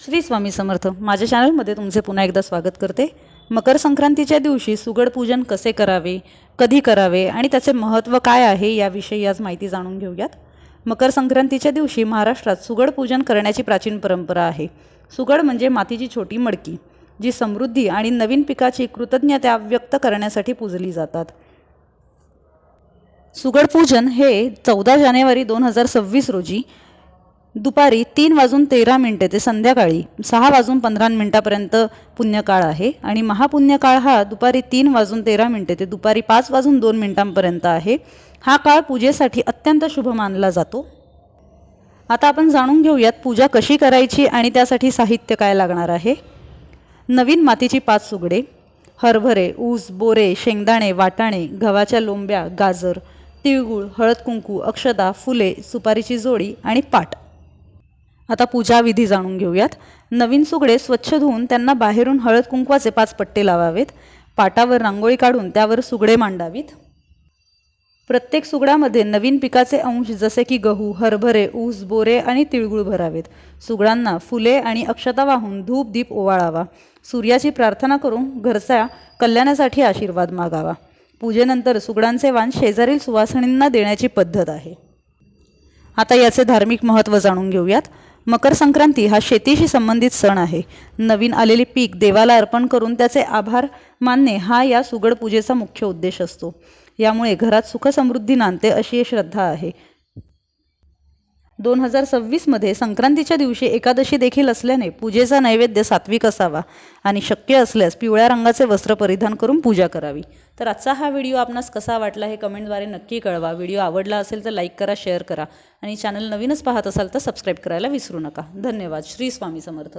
श्री स्वामी समर्थ माझ्या चॅनलमध्ये तुमचे पुन्हा एकदा स्वागत करते. मकर संक्रांतीच्या दिवशी सुगड पूजन कसे करावे कधी करावे आणि त्याचे महत्त्व काय आहे याविषयी आज माहिती जाणून घेऊयात. मकर संक्रांतीच्या दिवशी महाराष्ट्रात सुगड पूजन करण्याची प्राचीन परंपरा आहे. सुगड म्हणजे मातीची छोटी मडकी जी समृद्धी आणि नवीन पिकाची कृतज्ञता व्यक्त करण्यासाठी पूजली जातात. सुगड पूजन हे चौदा जानेवारी दोन हजार सव्वीस रोजी दुपारी तीन वाजून तेरा मिनटे ते संध्याकाळी सहा वाजून पंधरा मिनटापर्यंत पुण्यकाळ आहे आणि महापुण्यकाळ हा दुपारी तीन वाजून तेरा मिनटे ते दुपारी पाच वाजून दोन मिनटांपर्यंत आहे. हा काळ पूजेसाठी अत्यंत शुभ मानला जातो. आता आपण जाणून घेऊयात पूजा कशी करायची आणि त्यासाठी साहित्य काय लागणार आहे. नवीन मातीची पाच सुगडे हरभरे ऊस बोरे शेंगदाणे वाटाणे गव्हाच्या लोंब्या गाजर तिळगुळ हळद कुंकू अक्षदा फुले सुपारीची जोडी आणि पाट. आता पूजा विधी जाणून घेऊयात. नवीन सुगडे स्वच्छ धुवून त्यांना बाहेरून हळद कुंकवाचे पाच पट्टे लावावेत. पाटावर रांगोळी काढून त्यावर सुगडे मांडावीत. प्रत्येक सुगडामध्ये नवीन पिकाचे अंश जसे की गहू हरभरे ऊस बोरे आणि तिळगुळ भरावेत. सुगडांना फुले आणि अक्षता वाहून धूप दीप ओवाळावा. सूर्याची प्रार्थना करून घरच्या कल्याणासाठी आशीर्वाद मागावा. पूजेनंतर सुगडांचे वाण शेजारील सुवासिनींना देण्याची पद्धत आहे. आता याचे धार्मिक महत्त्व जाणून घेऊयात. मकर संक्रांती हा शेतीशी संबंधित सण आहे. नवीन आलेले पीक देवाला अर्पण करून त्याचे आभार मानणे हा या सुगड पूजेचा मुख्य उद्देश असतो. यामुळे घरात सुखसमृद्धी नांदते अशी श्रद्धा आहे. दोन हजार सव्वीसमध्ये संक्रांतीच्या दिवशी एकादशी देखील असल्याने पूजेचा नैवेद्य सात्विक असावा आणि शक्य असल्यास पिवळ्या रंगाचे वस्त्र परिधान करून पूजा करावी. तर आजचा हा व्हिडिओ आपणास कसा वाटला हे कमेंटद्वारे नक्की कळवा. व्हिडिओ आवडला असेल तर लाईक करा शेअर करा आणि चॅनल नवीनच पाहत असाल तर सबस्क्राईब करायला विसरू नका. धन्यवाद. श्री स्वामी समर्थ.